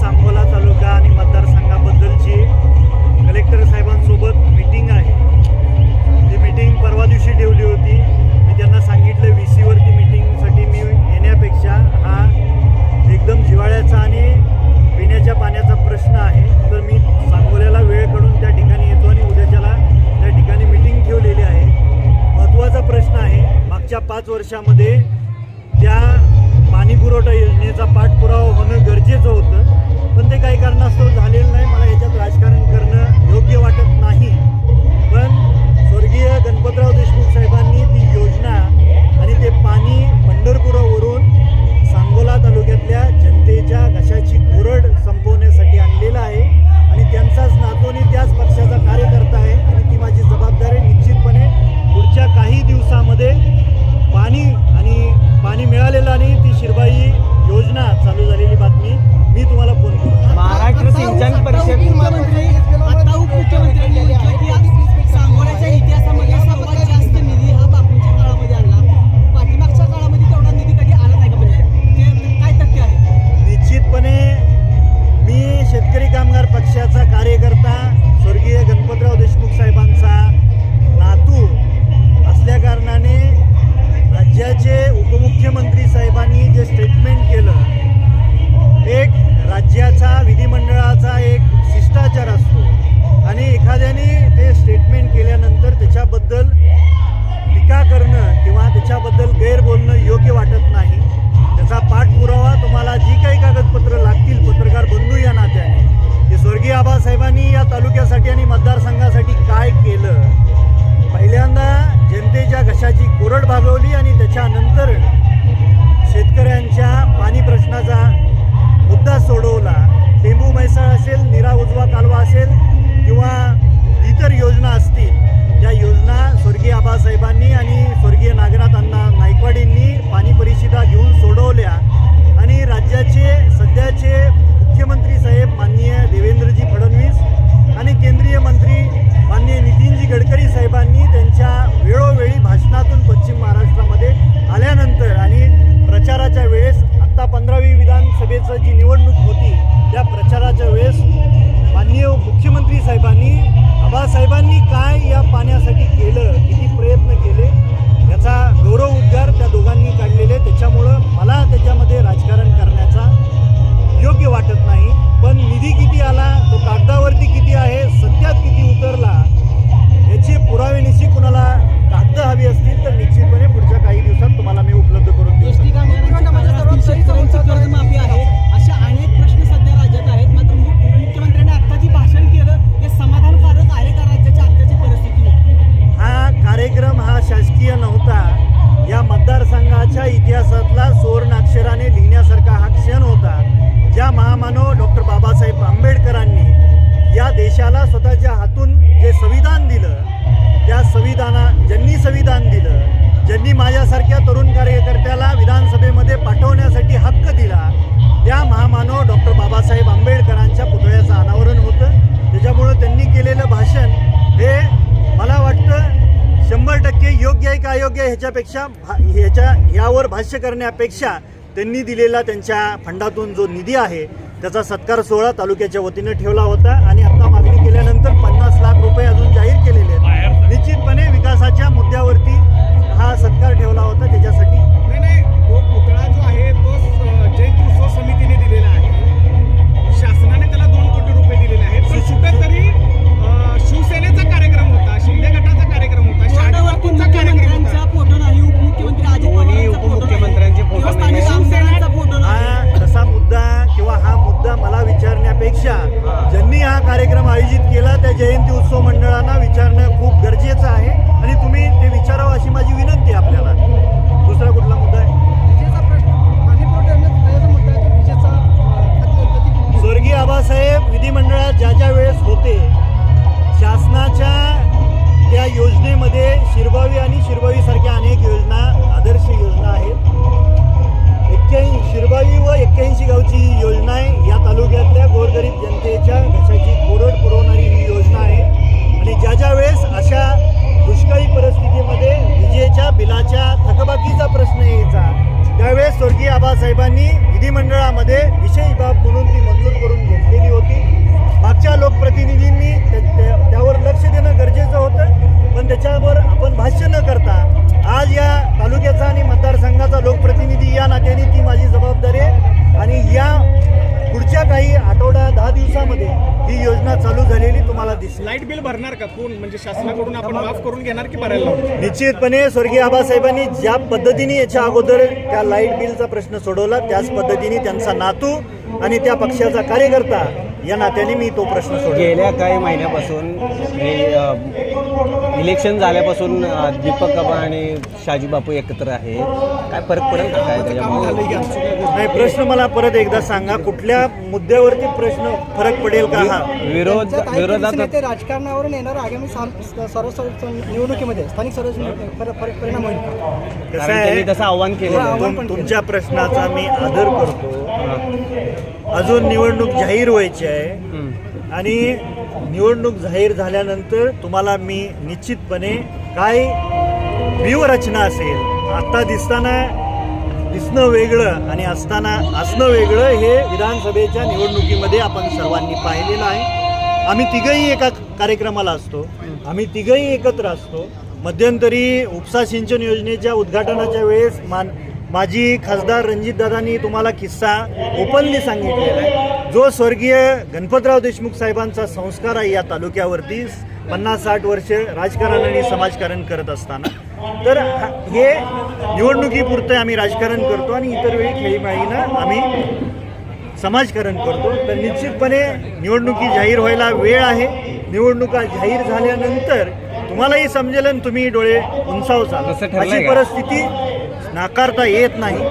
सांगोला तालुका आणि मतदारसंघाबद्दलची collector साहेबांसोबत meeting आहे. ती मीटिंग परवा दिवशी ठेवली होती. मी त्यांना सांगितलं व्ही सीवरती मीटिंगसाठी मी येण्यापेक्षा हा एकदम जिवाळ्याचा आणि पिण्याच्या पाण्याचा प्रश्न आहे. तर मी सांगोल्याला वेळ काढून त्या ठिकाणी येतो आणि उद्याच्याला त्या ठिकाणी मीटिंग ठेवलेली आहे. महत्त्वाचा प्रश्न आहे मागच्या पाच वर्षामध्ये त्या पाणीपुरवठा योजनेचा पाठपुरावा होणं गरजेचं होतं. पण ते काही कारणास्तव झालेलं नाही. मला याच्यात राजकारण करणं योग्य वाटत नाही. पण स्वर्गीय गणपतराव देशमुख साहेबांनी ती योजना आणि ते पाणी त्याबद्दल टीका करणं किंवा त्याच्याबद्दल गैर बोलणं योग्य वाटत नाही. त्याचा पाठपुरावा तुम्हाला जी काही कागदपत्र लागतील पत्रकार बंधू या नात्याने. की स्वर्गीय आबासाहेबांनी या तालुक्यासाठी आणि मतदारसंघासाठी काय केलं? पहिल्यांदा जनतेच्या घशाची कोरड भागवली आणि त्याच्यानंतर शेतकऱ्यांच्या पाणी प्रश्नाचा मुद्दा सोडवला. टेंबू म्हैसाळ असेल निरा उजवा कालवा असेल किंवा इतर योजना असतील ज्या योजना स्वर्गीय आबासाहेबांनी आणि स्वर्गीय नागनाथ अण्णा नायकवाडींनी पाणी परिषदा घेऊन सोडवल्या आणि राज्याचे सध्याचे विधानसभेचं जी निवडणूक होती त्या प्रचाराच्या वेळेस माननीय मुख्यमंत्री साहेबांनी आबासाहेबांनी काय या पाण्यासाठी केलं किती प्रयत्न केले याचा गौरव उद्गार त्या दोघांनी काढलेले त्याच्यामुळं मला महामानव डॉक्टर बाबासाहेब आंबेडकरांनी या देशाला स्वतःच्या हातून जे संविधान दिलं त्या संविधाना ज्यांनी संविधान दिलं ज्यांनी माझ्यासारख्या तरुण कार्यकर्त्याला विधानसभेमध्ये पाठवण्यासाठी हक्क दिला त्या महामानव डॉक्टर बाबासाहेब आंबेडकरांच्या पुतळ्याचं अनावरण होतं. त्याच्यामुळं त्यांनी केलेलं भाषण हे मला वाटतं शंभर टक्के योग्य आहे का अयोग्य आहे ह्याच्यापेक्षा भा- ह्याच्या यावर भाष्य करण्यापेक्षा त्यांनी दिलेला त्यांच्या फंडातून जो निधी आहे त्याचा सत्कार सोहळा तालुक्याच्या वतीनं ठेवला होता आणि आता मागणी केल्यानंतर विचारण्यापेक्षा ज्यांनी हा कार्यक्रम आयोजित केला त्या जयंती उत्सव मंडळांना विचारणं खूप गरजेचं आहे. आणि तुम्ही ते विचारावं अशी माझी विनंती आहे आपल्याला. दुसरा कुठला मुद्दा आहे? स्वर्गीय आबासाहेब विधिमंडळात ज्या ज्या वेळेस होते शासनाच्या त्या योजनेमध्ये शिरबावी आणि शिरबावीसारख्या अनेक योजना आदर्श योजना आहेत. एक्क्याऐंशी शिरबावी व स्वर्गीय आबासाहेबांनी विधिमंडळामध्ये विशेष बाब म्हणून ती मंजूर करून घेतलेली होती. मागच्या लोकप्रतिनिधींनी त्यावर लक्ष देणं गरजेचं होतं पण त्याच्यावर आपण भाष्य न करता आज या तालुक्याचा आणि मतदारसंघ तुम्हाला दिसेल. लाइट बिल भरणार का? कोण? म्हणजे शासनाकडून आपण माफ करून घेणार की भरायला? निश्चितपणे स्वर्गीय आबासाहेबांनी ज्या पद्धतीने याच्या अगोदर त्या लाइट बिलचा प्रश्न सोडवला त्याच पद्धतीने त्यांचा नातू आणि त्या पक्षाचा कार्यकर्ता या नात्याने मी तो प्रश्न सोडला गेल्या काही महिन्यापासून हे इलेक्शन झाल्यापासून दीपक बाबा आणि शाजी बापू एकत्र आहे. काय फरक पडेल का काय त्याच्यामुळे नाही प्रश्न मला परत एकदा सांगा कुठल्या मुद्द्यावरती प्रश्न फरक पडेल का हा? विरोध विरोधात राजकारणावरून येणार आगामी सर्व निवडणुकीमध्ये स्थानिक सर्व परिणाम होईल का? कसं आहे? तसं आव्हान. तुम- तुमच्या प्रश्नाचा मी आदर करतो. अजून निवडणूक जाहीर व्हायची आहे. आणि निवडणूक जाहीर झाल्यानंतर तुम्हाला मी निश्चितपणे काय व्यूहरचना असेल आत्ता दिसताना दिसणं वेगळं आणि असताना असणं वेगळं हे विधानसभेच्या निवडणुकीमध्ये आपण सर्वांनी पाहिलेलं आहे. आम्ही तिघही एका कार्यक्रमाला असतो. आम्ही तिघही एकत्र असतो. मध्यंतरी उपसा सिंचन योजनेच्या उद्घाटनाच्या वेळेस मान माजी खासदार रणजितदादांनी तुम्हाला किस्सा ओपनली सांगितलेला आहे. जो स्वर्गीय गणपतराव देशमुख साहेबांचा संस्कार आहे या तालुक्यावरती पन्नास साठ वर्ष राजकारण आणि समाजकारण करत असताना. तर हा- निवडणुकीपुरतं आम्ही राजकारण करतो आणि इतर वेळी खेळीमाळीनं आम्ही समाजकारण करतो. तर निश्चितपणे निवडणुकी जाहीर व्हायला वेळ आहे. निवडणुका जाहीर झाल्यानंतर तुम्हालाही समजेल आणि तुम्ही डोळे उंचावचाल. ठरलंय अशी? परिस्थिती नाकारता येत नाही.